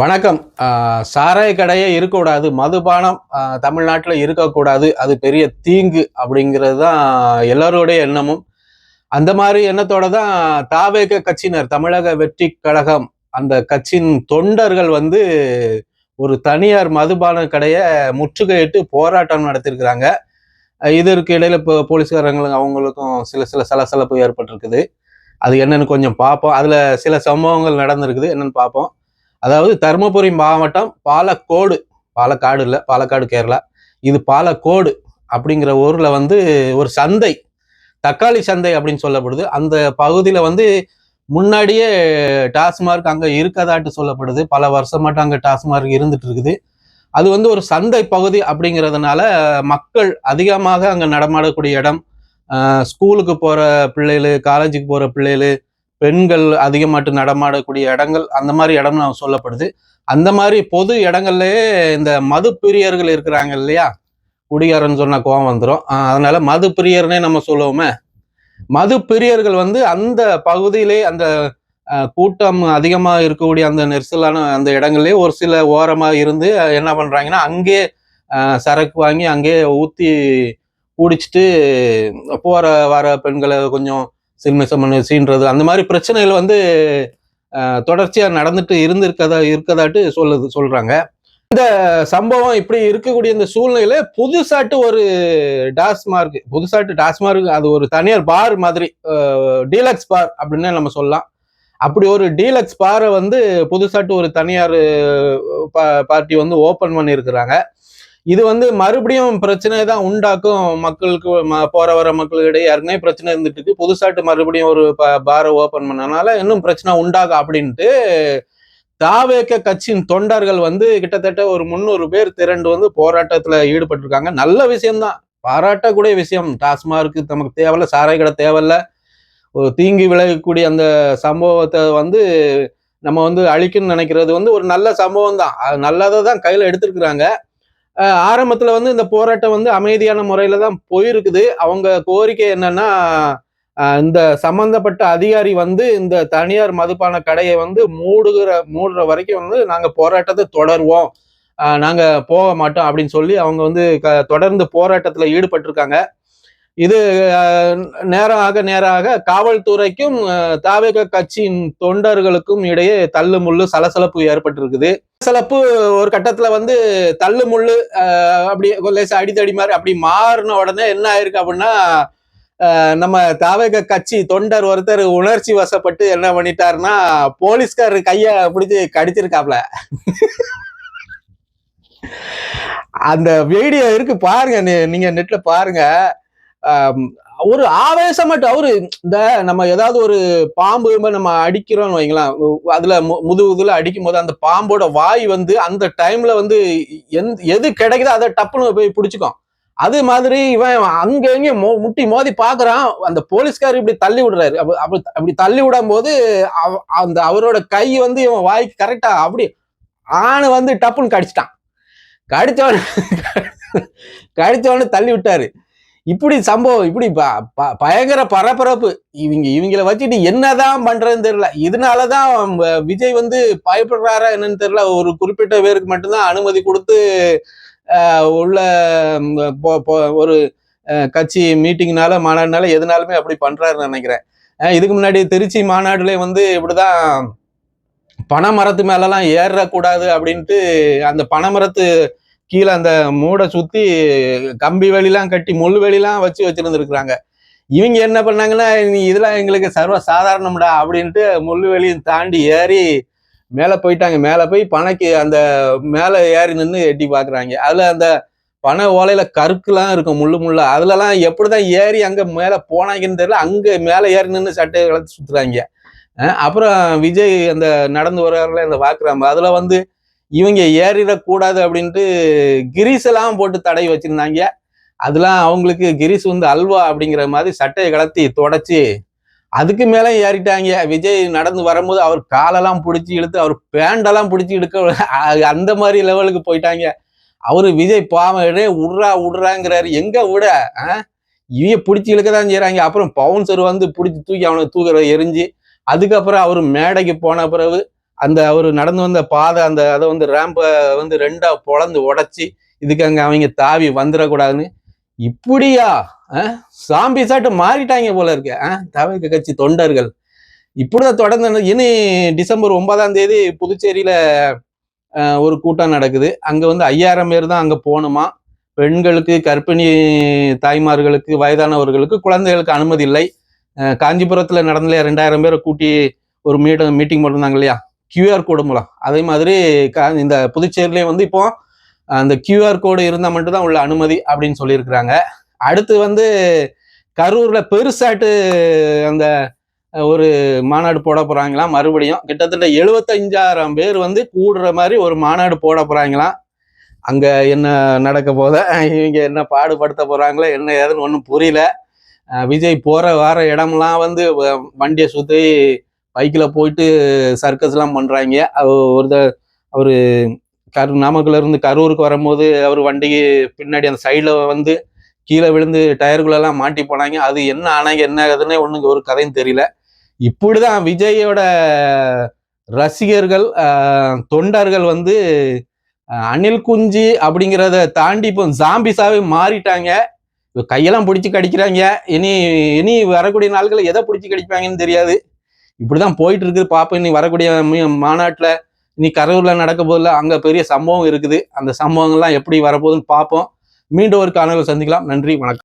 வணக்கம். சாராய கடையே இருக்கக்கூடாது மதுபானம் தமிழ்நாட்டில் இருக்கக்கூடாது அது பெரிய தீங்கு அப்படிங்கிறது தான் எல்லாருடைய எண்ணமும். அந்த மாதிரி எண்ணத்தோட தான் தாவேக கட்சியினர் தமிழக வெற்றி கழகம் அந்த கட்சியின் தொண்டர்கள் வந்து ஒரு தனியார் மதுபான கடையை முற்றுகையிட்டு போராட்டம் நடத்தியிருக்கிறாங்க. இதற்கு இடையில இப்போ போலீஸ்காரங்களும் அவங்களுக்கும் சில சில சலசலப்பு ஏற்பட்டிருக்குது. அது என்னன்னு கொஞ்சம் பார்ப்போம். அதில் சில சம்பவங்கள் நடந்திருக்குது. என்னன்னு பார்ப்போம். அதாவது தருமபுரி மாவட்டம் பாலக்கோடு பாலக்காடு இல்லை பாலக்காடு கேரளா. இது பாலக்கோடு அப்படிங்கிற ஊரில் வந்து ஒரு சந்தை தக்காளி சந்தை அப்படின்னு சொல்லப்படுது. அந்த பகுதியில் வந்து முன்னாடியே டாஸ்மார்க் அங்கே இருக்கதாட்டு சொல்லப்படுது. பல வருஷமாட்டம் அங்கே டாஸ்மார்க் இருந்துட்டு இருக்குது அது வந்து ஒரு சந்தை பகுதி அப்படிங்கிறதுனால மக்கள் அதிகமாக அங்கே நடமாடக்கூடிய இடம். ஸ்கூலுக்கு போகிற பிள்ளைகள் காலேஜுக்கு போகிற பிள்ளைகள் பெண்கள் அதிகமாட்டு நடமாடக்கூடிய இடங்கள் அந்த மாதிரி இடம் சொல்லப்படுது. அந்த மாதிரி பொது இடங்கள்லயே இந்த மது பிரியர்கள் இருக்கிறாங்க இல்லையா? குடிகாரன்னு சொன்னா கோவம் வந்துடும் அதனால மது பிரியர்னே நம்ம சொல்லுவோமே. மது பிரியர்கள் வந்து அந்த பகுதியிலே அந்த கூட்டம் அதிகமாக இருக்கக்கூடிய அந்த நெரிசலான அந்த இடங்கள்லயே ஒரு சில ஓரமாக இருந்து என்ன பண்றாங்கன்னா அங்கே சரக்கு வாங்கி அங்கே ஊற்றி குடிச்சிட்டு போற வர பெண்களை கொஞ்சம் சில்மிசம் பண்ணி சீன்றது அந்த மாதிரி பிரச்சனைகள் வந்து தொடர்ச்சியாக நடந்துட்டு இருந்திருக்கதா இருக்கதாட்டு சொல்லுது சொல்கிறாங்க இந்த சம்பவம் இப்படி இருக்கக்கூடிய இந்த சூழ்நிலையில புதுசாட்டு ஒரு டாஸ்மார்க் புதுசாட்டு டாஸ்மார்க் அது ஒரு தனியார் பார் மாதிரி டீலக்ஸ் பார் அப்படின்னு நம்ம சொல்லலாம். அப்படி ஒரு டீலக்ஸ் பாரை வந்து புதுசாட்டு ஒரு தனியார் பார்ட்டி வந்து ஓப்பன் பண்ணியிருக்கிறாங்க. இது வந்து மறுபடியும் பிரச்சனை தான் உண்டாக்கும் மக்களுக்கு ம- போற வர மக்களிடையே ஏற்கனவே பிரச்சனை இருந்துட்டு இருக்கு. புதுசாட்டு மறுபடியும் ஒரு பாரை ஓபன் பண்ணனால இன்னும் பிரச்சனை உண்டாகும் அப்படின்ட்டு தாவேக்க கட்சியின் தொண்டர்கள் வந்து கிட்டத்தட்ட ஒரு முந்நூறு பேர் திரண்டு வந்து போராட்டத்துல ஈடுபட்டிருக்காங்க. நல்ல விஷயம்தான் பாராட்டக்கூடிய விஷயம். டாஸ்மார்க்கு நமக்கு தேவையில்ல சாராய கடை தேவையில்ல. ஒரு தீங்கி விளையக்கூடிய அந்த சம்பவத்தை வந்து நம்ம வந்து அழிக்கணும்னு நினைக்கிறது வந்து ஒரு நல்ல சம்பவம் தான். அது நல்லதை தான் கையில எடுத்திருக்கிறாங்க. ஆரம்பத்துல வந்து இந்த போராட்டம் வந்து அமைதியான முறையில தான் போயிருக்குது. அவங்க கோரிக்கை என்னன்னா இந்த சம்பந்தப்பட்ட அதிகாரி வந்து இந்த தனியார் மதுபான கடையை வந்து மூடுகிற மூடுற வரைக்கும் வந்து நாங்க போராட்டத்தை தொடருவோம். நாங்கள் நாங்க போக மாட்டோம் அப்படின்னு சொல்லி அவங்க வந்து க- தொடர்ந்து போராட்டத்துல ஈடுபட்டிருக்காங்க. இது நேராக நேரம் ஆக காவல்துறைக்கும் தாவேக கட்சியின் தொண்டர்களுக்கும் இடையே தள்ளு முள்ளு சலசலப்பு ஏற்பட்டிருக்குது. சலசலப்பு ஒரு கட்டத்துல வந்து தள்ளு முள்ளு அப்படி லேசா அடிதடி மாதிரி அப்படி மாறின உடனே என்ன ஆயிருக்கு அப்படின்னா நம்ம தாவேக கட்சி தொண்டர் ஒருத்தர் உணர்ச்சி வசப்பட்டு என்ன பண்ணிட்டாருன்னா போலீஸ்கார் கைய பிடிச்சி கடிச்சிருக்காப்ல. அந்த வீடியோ இருக்கு பாருங்க நீங்க நெட்ல பாருங்க. ஒரு ஆவேசமாட்டு அவரு இந்த நம்ம ஏதாவது ஒரு பாம்பு நம்ம அடிக்கிறோம்னு வைங்களேன். அதுல முதுகுதுல அடிக்கும் போது அந்த பாம்போட வாய் வந்து அந்த டைம்ல வந்து எந்த எது கிடைக்குதோ அதை டப்புன்னு போய் பிடிச்சிக்கும். அது மாதிரி இவன் அங்க எங்கேயும் மோ- முட்டி மோதி பாக்குறான். அந்த போலீஸ்கார் இப்படி தள்ளி விடுறாரு. அப்ப- அப்படி தள்ளி விடும் போது அவ- அந்த அவரோட கை வந்து இவன் வாய்க்கு கரெக்டா அப்படி ஆணு வந்து டப்புன்னு கடிச்சிட்டான். கடிச்சவன கடிச்சவனு தள்ளி விட்டாரு. இப்படி சம்பவம் இப்படி ப- ப- பயங்கர பரபரப்பு. இவங்க இவங்கள வச்சுட்டு என்னதான் பண்றதுன்னு தெரியல. இதனாலதான் விஜய் வந்து பயப்படுறாரா என்னன்னு தெரியல. ஒரு குறிப்பிட்ட பேருக்கு மட்டும்தான் அனுமதி கொடுத்து உள்ள ஒரு கட்சி மீட்டிங்னால மாநாடுனால எதுனாலுமே அப்படி பண்றாருன்னு நினைக்கிறேன். இதுக்கு முன்னாடி திருச்சி மாநாடுல வந்து இப்படிதான் பனை மரத்து மேலெல்லாம் ஏறக்கூடாது அப்படின்ட்டு அந்த பனை மரத்து கீழே அந்த மூடை சுத்தி கம்பி வேலிலாம் கட்டி முள் வேலிலாம் வச்சு வச்சிருந்துருக்குறாங்க. இவங்க என்ன பண்ணாங்கன்னா நீ இதெல்லாம் எங்களுக்கு சர்வ சாதாரணம்டா அப்படின்ட்டு முள் தாண்டி ஏறி மேலே போயிட்டாங்க. மேலே போய் பனைக்கு அந்த மேலே ஏறி நின்று எட்டி பார்க்குறாங்க. அதில் அந்த பனை ஓலையில கருக்குலாம் இருக்கும் முள்ளு முள்ளா. அதுலலாம் எப்படிதான் ஏறி அங்கே மேலே போனாங்கன்னு தெரியல. அங்கே மேலே ஏறி நின்று சட்டையை வளர்த்து சுற்றுறாங்க அப்புறம் விஜய் அந்த நடந்து வர்றாருல அந்த பார்க்குறாங்க அதில் வந்து இவங்க ஏறிடக்கூடாது அப்படின்ட்டு கிரீஸ் எல்லாம் போட்டு தடை வச்சிருந்தாங்க. அதெல்லாம் அவங்களுக்கு கிரீஸ் வந்து அல்வா அப்படிங்கிற மாதிரி சட்டையை கலத்தி தொடச்சி அதுக்கு மேலே ஏறிட்டாங்க. விஜய் நடந்து வரும்போது அவர் காலெல்லாம் பிடிச்சி இழுத்து அவர் பேண்டெல்லாம் பிடிச்சி இழுக்க அந்த மாதிரி லெவலுக்கு போயிட்டாங்க. அவர் விஜய் பாவம் "டே, உட்றா உட்றாங்கிறாரு. எங்க விட? ஆ? பிடிச்சி இழுக்க தான் செய்கிறாங்க அப்புறம் பவுன்சர் வந்து பிடிச்சி தூக்கி அவனை தூக்குற எரிஞ்சு அதுக்கப்புறம் அவர் மேடைக்கு போன பிறகு அந்த அவர் நடந்து வந்த பாதை அந்த அதை வந்து ரேம்பை வந்து ரெண்டா பொழந்து உடச்சி இதுக்கு அங்கே அவங்க தாவி வந்துடக்கூடாதுன்னு. இப்படியா? சாம்பி சாட்டு மாறிட்டாங்க போல இருக்கு. அஹ்? கட்சி தொண்டர்கள். இப்படிதான் தொடர்ந்து இனி டிசம்பர் ஒன்பதாம் தேதி புதுச்சேரியில ஒரு கூட்டம் நடக்குது. அங்க வந்து ஐயாயிரம் பேர் தான் அங்க போகணுமா? பெண்களுக்கு கர்ப்பிணி தாய்மார்களுக்கு வயதானவர்களுக்கு குழந்தைகளுக்கு அனுமதி இல்லை. காஞ்சிபுரத்தில் காஞ்சிபுரத்துல நடந்தலையா ரெண்டாயிரம் பேரை கூட்டி ஒரு மீட்டிங் மீட்டிங் போட்டிருந்தாங்க இல்லையா? கியூஆர் கோடு மூலம். அதே மாதிரி இந்த புதுச்சேரியிலே வந்து இப்போ அந்த கியூஆர் கோடு இருந்தால் மட்டும்தான் உள்ள அனுமதி அப்படின்னு சொல்லியிருக்கிறாங்க. அடுத்து வந்து கரூரில் பெருசாட்டு அந்த ஒரு மாநாடு போட போகிறாங்களாம் மறுபடியும் கிட்டத்தட்ட எழுபத்தஞ்சாயிரம் பேர் வந்து கூடுற மாதிரி ஒரு மாநாடு போட போகிறாங்களாம் அங்கே என்ன நடக்க போத இவங்க என்ன பாடுபடுத்த போகிறாங்களோ என்ன ஏதுன்னு ஒன்றும் புரியல. விஜய் போகிற வர இடம்லாம் வந்து வ- வண்டியை சுற்றி பைக்கில் போயிட்டு சர்க்கஸ்லாம் பண்ணுறாங்க ஒரு த- அவர் கரு நாமக்கல்ல இருந்து கரூருக்கு வரும்போது அவர் வண்டிக்கு பின்னாடி அந்த சைடில் வந்து கீழே விழுந்து டயருக்குள்ளெல்லாம் மாட்டி போனாங்க. அது என்ன ஆனாங்க என்ன ஆகுதுன்னே ஒன்றுக்கு ஒரு கதையும் தெரியல. இப்படி தான் விஜயோட ரசிகர்கள் தொண்டர்கள் வந்து அணில் குஞ்சு அப்படிங்கிறத தாண்டி இப்போ ஜாம்பிஸாவே மாறிட்டாங்க. கையெல்லாம் பிடிச்சி கடிக்கிறாங்க. இனி இனி வரக்கூடிய நாட்கள் எதை பிடிச்சி கடிப்பாங்கன்னு தெரியாது. இப்படிதான் போயிட்டு இருக்குது பாப்போம் இன்னைக்கு வரக்கூடிய மாநாட்டில் மாநாட்டுல இனி கரூர்ல நடக்க போதில் அங்க பெரிய சம்பவம் இருக்குது. அந்த சம்பவங்கள்லாம் எப்படி வரப்போகுதுன்னு பார்ப்போம் மீண்டும் ஒரு காணொலி சந்திக்கலாம். நன்றி வணக்கம்.